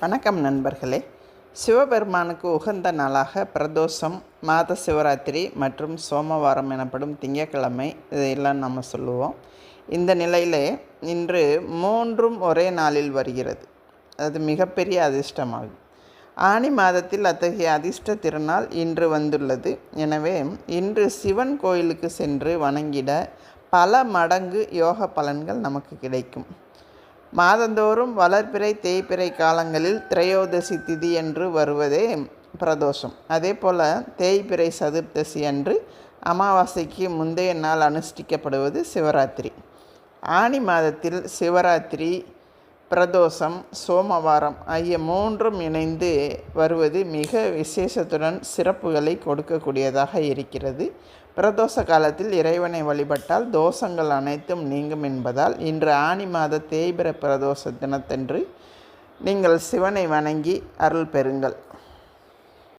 வணக்கம் நண்பர்களே. சிவபெருமானுக்கு உகந்த நாளாக பிரதோஷம் மாத சிவராத்திரி மற்றும் சோமவாரம் எனப்படும் திங்கட்கிழமை. இதையெல்லாம் நம்ம சொல்லுவோம். இந்த நிலையிலே இன்று மூன்றும் ஒரே நாளில் வருகிறது. அது மிகப்பெரிய அதிர்ஷ்டமாகும். ஆனி மாதத்தில் அத்தகைய அதிர்ஷ்ட திருநாள் இன்று வந்துள்ளது. எனவே இன்று சிவன் கோயிலுக்கு சென்று வணங்கிட பல மடங்கு யோக பலன்கள் நமக்கு கிடைக்கும். மாதந்தோறும் வளர்பிறை தேய்பிறை காலங்களில் திரையோதசி திதி என்று வருவதே பிரதோஷம். அதே போல் தேய்பிறை சதுர்த்தசி அன்று அமாவாசைக்கு முந்தைய நாள் அனுஷ்டிக்கப்படுவது சிவராத்திரி. ஆனி மாதத்தில் சிவராத்திரி பிரதோஷம் சோமவாரம் ஆகிய மூன்றும் இணைந்து வருவது மிக விசேஷத்துடன் சிறப்புகளை கொடுக்கக்கூடியதாக இருக்கிறது. பிரதோஷ காலத்தில் இறைவனை வழிபட்டால் தோஷங்கள் அனைத்தும் நீங்கும் என்பதால் இன்று ஆனி மாத தேய்பிர பிரதோஷ தினத்தன்று நீங்கள் சிவனை வணங்கி அருள் பெறுங்கள்.